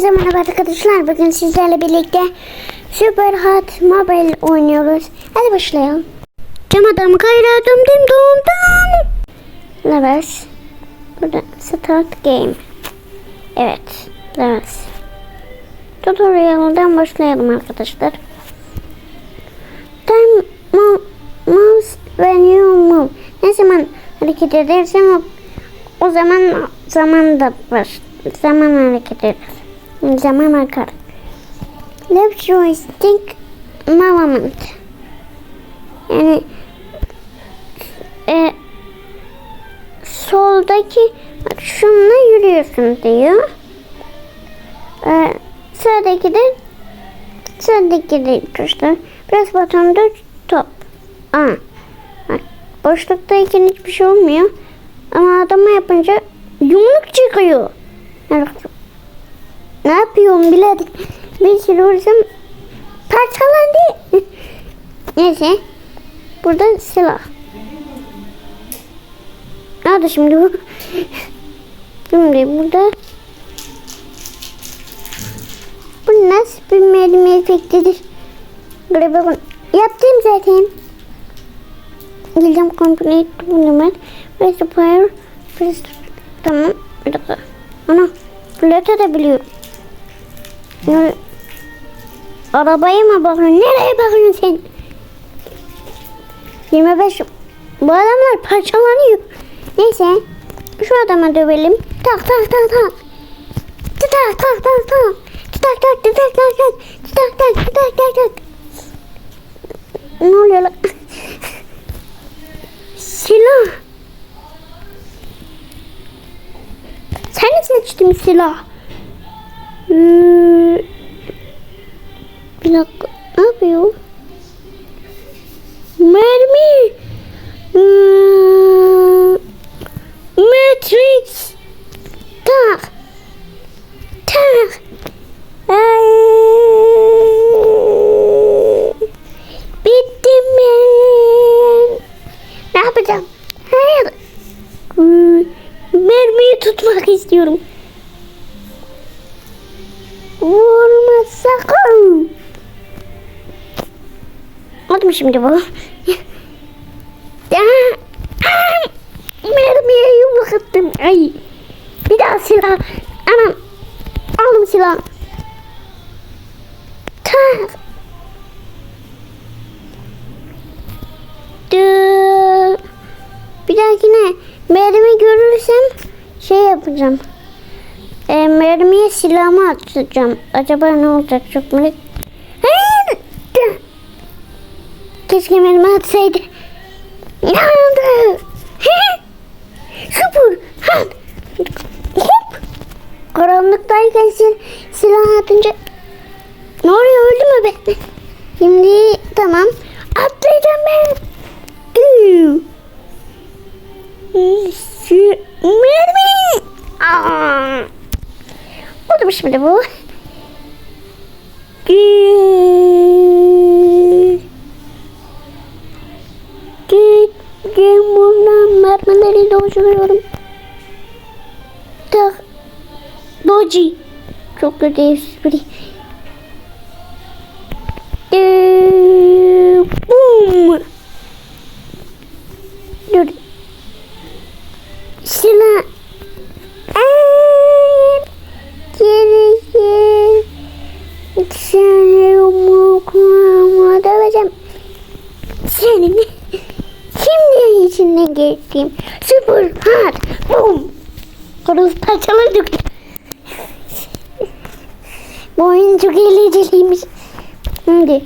Hepinize merhaba arkadaşlar. Bugün sizlerle birlikte Super Hot Mobile oynuyoruz. Hadi başlayalım. Cam adamı kayradım dim dum dum. Levels. Burada Start Game. Evet. Levels. Tutorial'dan başlayalım arkadaşlar. Time mo- moves when you move. Ne zaman hareket edersen o, o zaman zaman da var. Zaman hareket eder. Zaman akar. Left joystick movement. Yani e, soldaki bak şununla yürüyorsun diyor. E, sağdaki de sağdaki de tuşlar. Biraz butonda top. Aa. Bak, boşluktayken hiçbir şey olmuyor. Ama adama yapınca yumruk çıkıyor. Yani, ne yapıyorum biledim. Bir sürü vursam parçalandı. Neyse. Burada silah. Nerede şimdi bu? Şimdi burada bu nasıl bir mermi efektidir? Bakın. Yaptım zaten. Geleceğim complete bu numara. Press the fire. Press Tamam. Bir dakika. Ana. Flöte de biliyorum. Yani, arabaya mı bakıyorsun? Nereye bakıyorsun sen? 25. Bu adamlar parçalanıyor. Neyse. Şu adama dövelim. Tak tak tak tak. Tak tak tak tak tak. Tak tak tak tak tak tak. Tak tak tak. Ne oluyor lan? Silah. Sen ne seçtin silah? Hmm. Bir dakika. Ne yapıyor? Mermi. Hmm. Matrix. Şimdi bu? Mermiye yumruk attım. Ay. Bir daha silah. Anam. Aldım silah. Tak. Bir dahakine mermi görürsem şey yapacağım. E, mermiye silahımı atacağım. Acaba ne olacak çok merak. Keşke mermi atsaydı. Yandı. He? Sıfır. Hop. Karanlıktayken sil silah atınca ne oluyor öldü mü ben? Şimdi tamam. Atlayacağım ben. Mermi. Aa. Oldu mu şimdi bu? Dolduruyorum. Tak. Doji. Çok kötü espri. Ee, boom. Dur. Geri gel. Seni yumruklarıma döveceğim. Senin şimdi içine geçtim. Boom. Kırız parçaladık. Bu oyun çok eğlenceliymiş. Şimdi.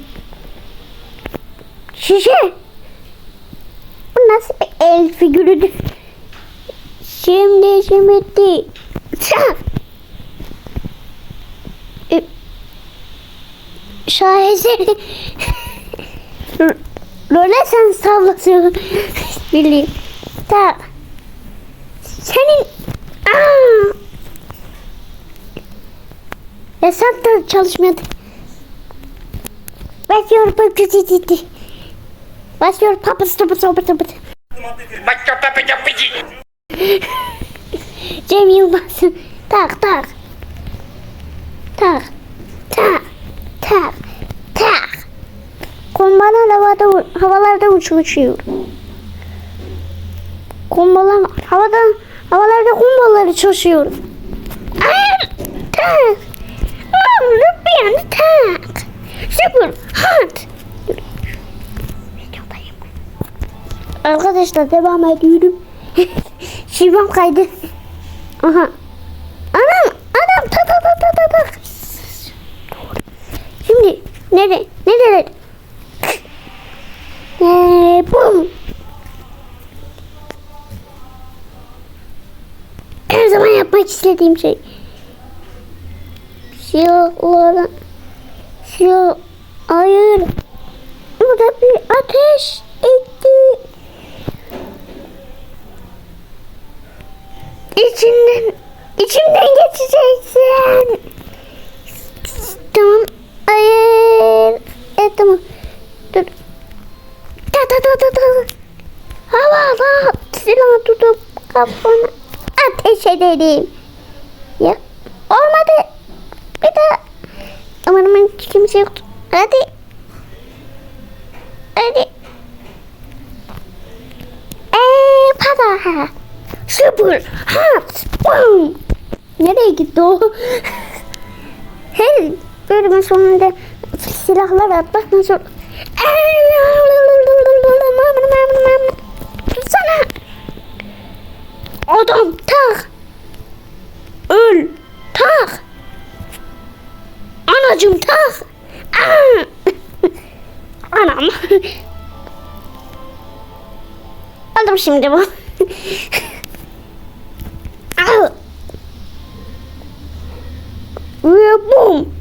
Şişe. Bu nasıl bir el figürüdür? Şimdi işim bitti. Çak. E, Şaheseri. Role sen sallasın. Bileyim. Tak. Senin... Aa! Yasak da çalışmıyordu. Basıyor papatiti. Basıyor papatiti papatiti. Bacca pepe cappici. Cem Yılmaz. Tak tak. tak, tak, tak, tak. Kumbalar havada, havalarda uçuyor. uçuyor. Kumbalar havada, havalarda kumbaları çalışıyor. Tak. Yana tak. Hot. Videodayım. Arkadaşlar devam ediyorum. Şifam kaydı. Aha. Anam, anam ta ta ta ta ta ta. Şimdi nere, nerede? Eee bum. Her zaman yapmak istediğim şey. Silahlara, silah, hayır. Burada bir ateş etti. İçinden, içimden geçeceksin. Tamam. Hayır. Evet tamam. Dur. Ta ta ta ta ta. Havada silah tutup kafana ateş ederim. Ya olmadı. Bir daha. Umarım hiç kimse yoktu. Hadi. Hadi. Eee pada. Super hot. Boom. Nereye gitti o? Her bölümün sonunda silahlar atmaktan sonra Sana Adam tak Öl Tak Anacım tak! Anam Aldım şimdi bu. Ve bum.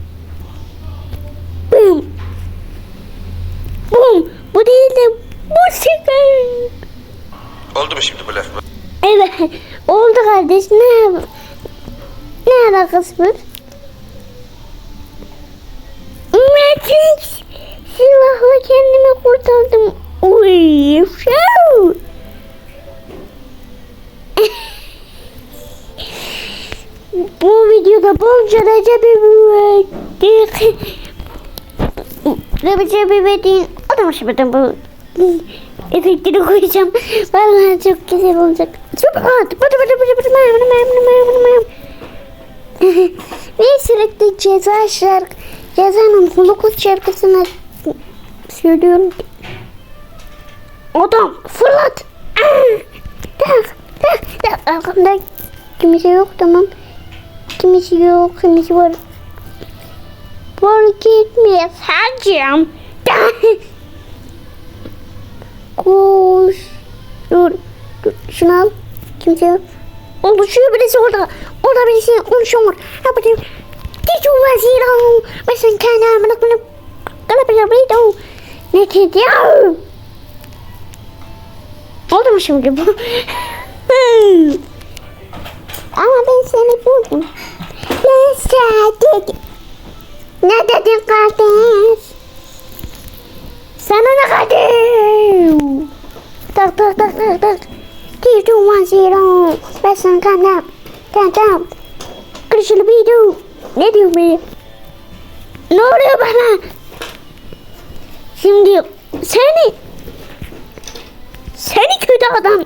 Bum. Bum. Bu değil de bu sefer Oldu mu şimdi bu laf? Evet. Oldu kardeş. Ne ne alakası var? Matrix silahla kendimi kurtardım. Uy, şau. Bu videoda bolca Recep İvedik. Recep İvedik'in adamı şimdi bu efektini koyacağım. Vallahi çok güzel olacak. Çok hot. Bıdı bıdı bıdı bıdı mam mam mam mam. Ve sürekli ceza şarkı, cezanın Holocaust şarkısını söylüyorum. Adam fırlat. Arkamda kimse yok tamam. Kimse yok kimse var. Fark etmez hacım. Koş. Dur. Dur. Şunu al. Kimse yok. Oluşuyor birisi orada. Orada birisi konuşuyor. Ha bakayım. Ticu vaziro. Besin kana manak manak. Kalapaya ya? Oldu mu şimdi bu? Ama ben seni buldum. Ben sadece... Ne dedin kardeş? Sana ne kardeş? Tak tak tak tak tak. Ticu vaziro. Besin kana. Tamam. Kırışılı bir Ne diyor be? Ne oluyor bana? Şimdi seni seni kötü adam.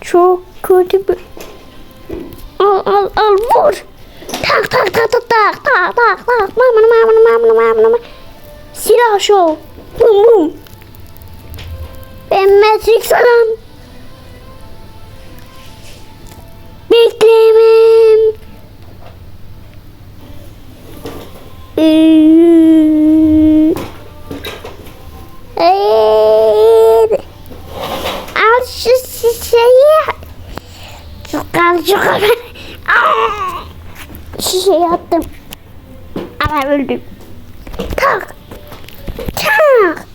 Çok kötü bir al al al vur. Tak tak tak tak tak tak tak tak mama mama mama. Silah şov. Bum bum. Ben Matrix adam. Bekleyemem. Ee, Hayır. Al şu şişeyi. Çok al çok al. Aa! Şişeyi attım. Ama öldüm. Tak. Tak.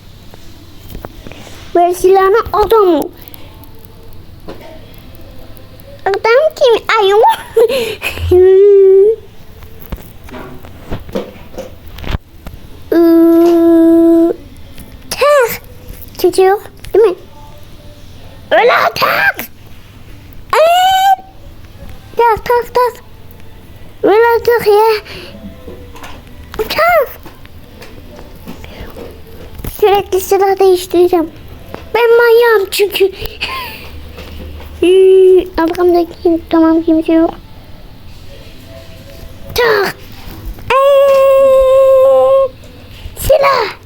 Ver silahını adamı. Adam kim? Ayı Yok değil mi? Öyle tak. Evet. Tak tak tak. Öyle tak. uçak ya. Uçak. Sürekli silah değiştireceğim. Ben manyağım çünkü. Arkamda kim? Tamam kimse yok. Tak. Eee, silah.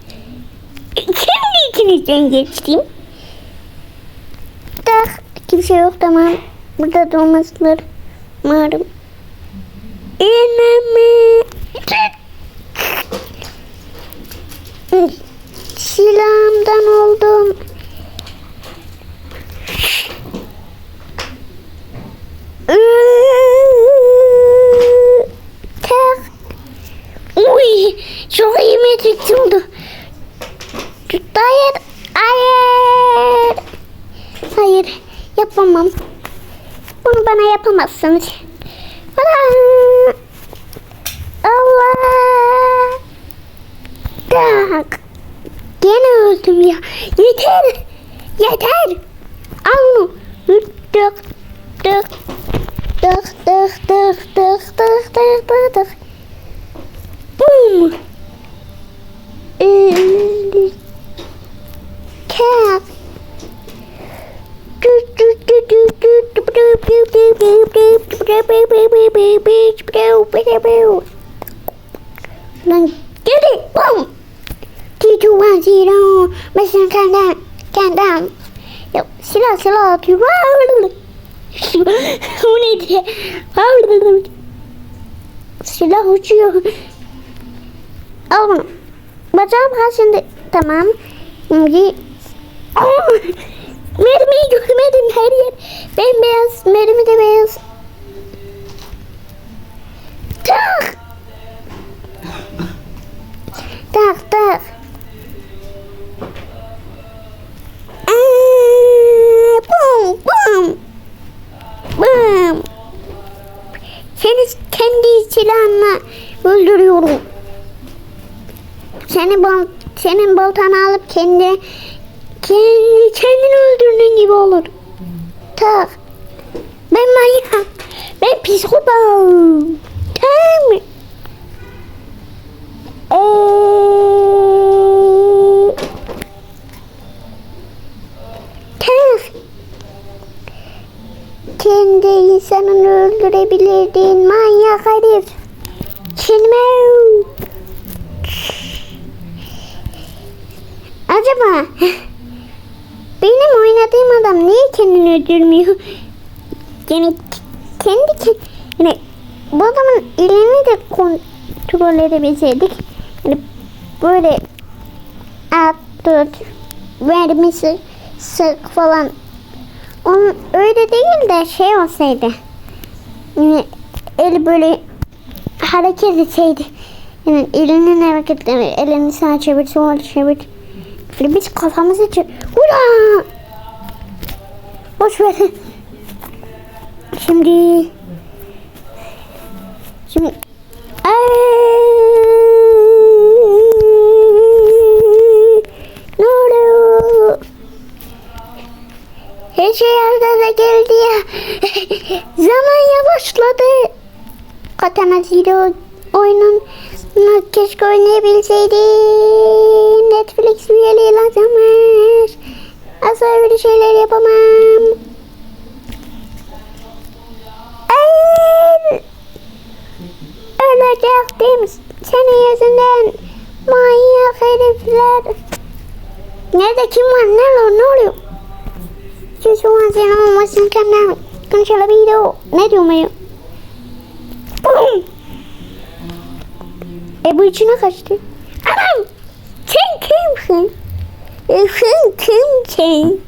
İkinizden geçtim. Tak. Kimse yok tamam. Burada dolmasılar. Umarım. İnemi. Silahımdan oldum. Tak. Uy, çok iyi metrik oldu. Hayır, hayır. Hayır, yapamam. Bunu bana Bana. Allah. Tak. Gene öldüm ya. Yeter. Yeter. Al bunu. Tık tık tık tık tık tık tık tık tık tık. Boom. Öldü. Tak. Lan geri bum. Three, two, one, zero. Mission countdown. Countdown. Yok silah silah atıyor. o neydi? silah uçuyor. Al bunu. Bacağım ha şimdi. Tamam. Şimdi mermiyi görmedim her yer. Bembeyaz. Mermi de beyaz. Tak. Tak tak. Aa. Seni kendi silahımla öldürüyorum. Seni bal senin baltanı alıp kendi kendi kendini öldürdüğün gibi olur. Tak. Ben manyak. Ben psikopat. Tamam? Eee, tak. Kendi insanını öldürebilirdin manyak herif. Çinme. Acaba benim oynadığım adam niye kendini öldürmüyor? Yani kendi ke- yani bu adamın elini de kontrol edebilseydik. Yani böyle at tut vermesi sık falan. Onun öyle değil de şey olsaydı. Yani eli böyle hareket etseydi. Yani elinin hareketleri, elini sağa çevir, sola çevir. Böyle biz kafamızı çevir. Ura! Boş ver. Şimdi Şimdi! Ne oluyor? Her şey arada geldi ya. Zaman yavaşladı. Katana Zero oyunun keşke oynayabilseydim. Netflix üyeliği lazımmış. Asla öyle şeyler yapamam. Ay! Former draft teams, seniors, and then Maya Fedifler. Nerede kim var? Ne lan? Ne oluyor? Şu şu an sen olmasın kanal. Konuşalım video. Ne diyor E bu içine kaçtı. Anam! Sen kimsin? E sen kimsin?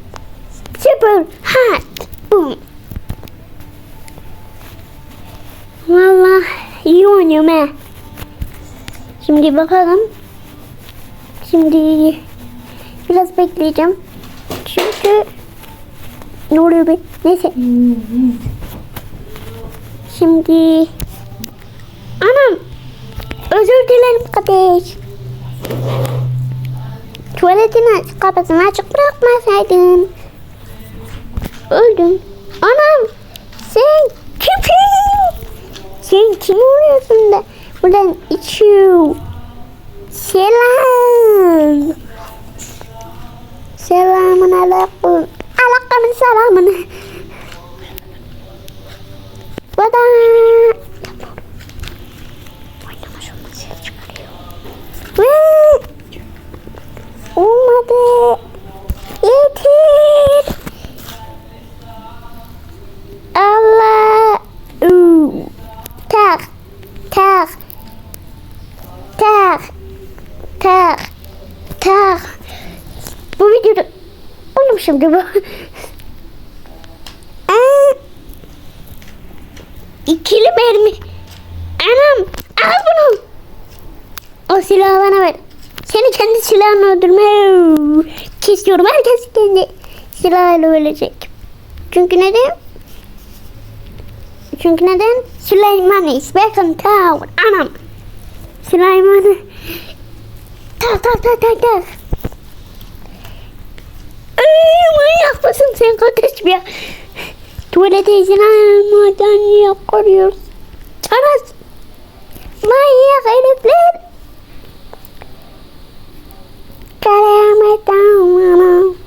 Süper. Ha oynuyorum ha. Şimdi bakalım. Şimdi biraz bekleyeceğim. Çünkü ne oluyor be? Neyse. Şimdi anam özür dilerim kardeş. Tuvaletin aç- kapısını açık bırakmasaydın. Öldüm. Anam sen kimsin? Sen kim oluyorsun da buradan içiyor? Selam. Selamun aleyküm. Aleyküm selamın. Bada. Olmadı. Yeter. Allah. Uu. Tak. Tak. Tak. Tak. Tak. Bu videoda oğlum şimdi bu. Aa. İkili mermi. Anam al bunu. O silahı bana ver. Seni kendi silahını öldürme. Kesiyorum. Herkes kendi silahıyla ölecek. Çünkü neden? Çünkü neden? Süleyman is back on town. Anam. Süleyman'ı. Tak tak tak tak tak. Eee manyak mısın sen kardeşim ya? Tuvalete izin almadan yakalıyoruz. Çaraz. Manyak herifler. Keramet anlamam.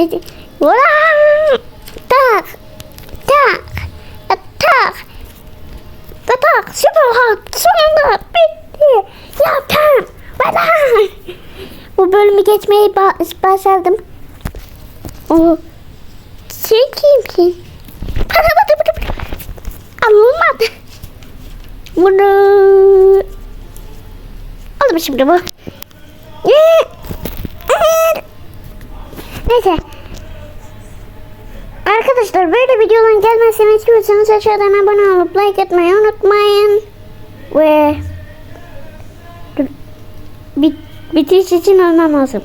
Vaa! Tak! Tak! Tak! Tak! Süper hot! Sonunda bitti! Yaptım! Vada! Bu bölümü geçmeyi ba- başardım. O sen kimsin? Paramadı bunu. Alınmadı. Bunu... Oldu mu şimdi bu? Neyse. Arkadaşlar böyle videoların gelmesini istiyorsanız aşağıdan abone olup like etmeyi unutmayın. Ve. Bit bitiş için ölmem lazım.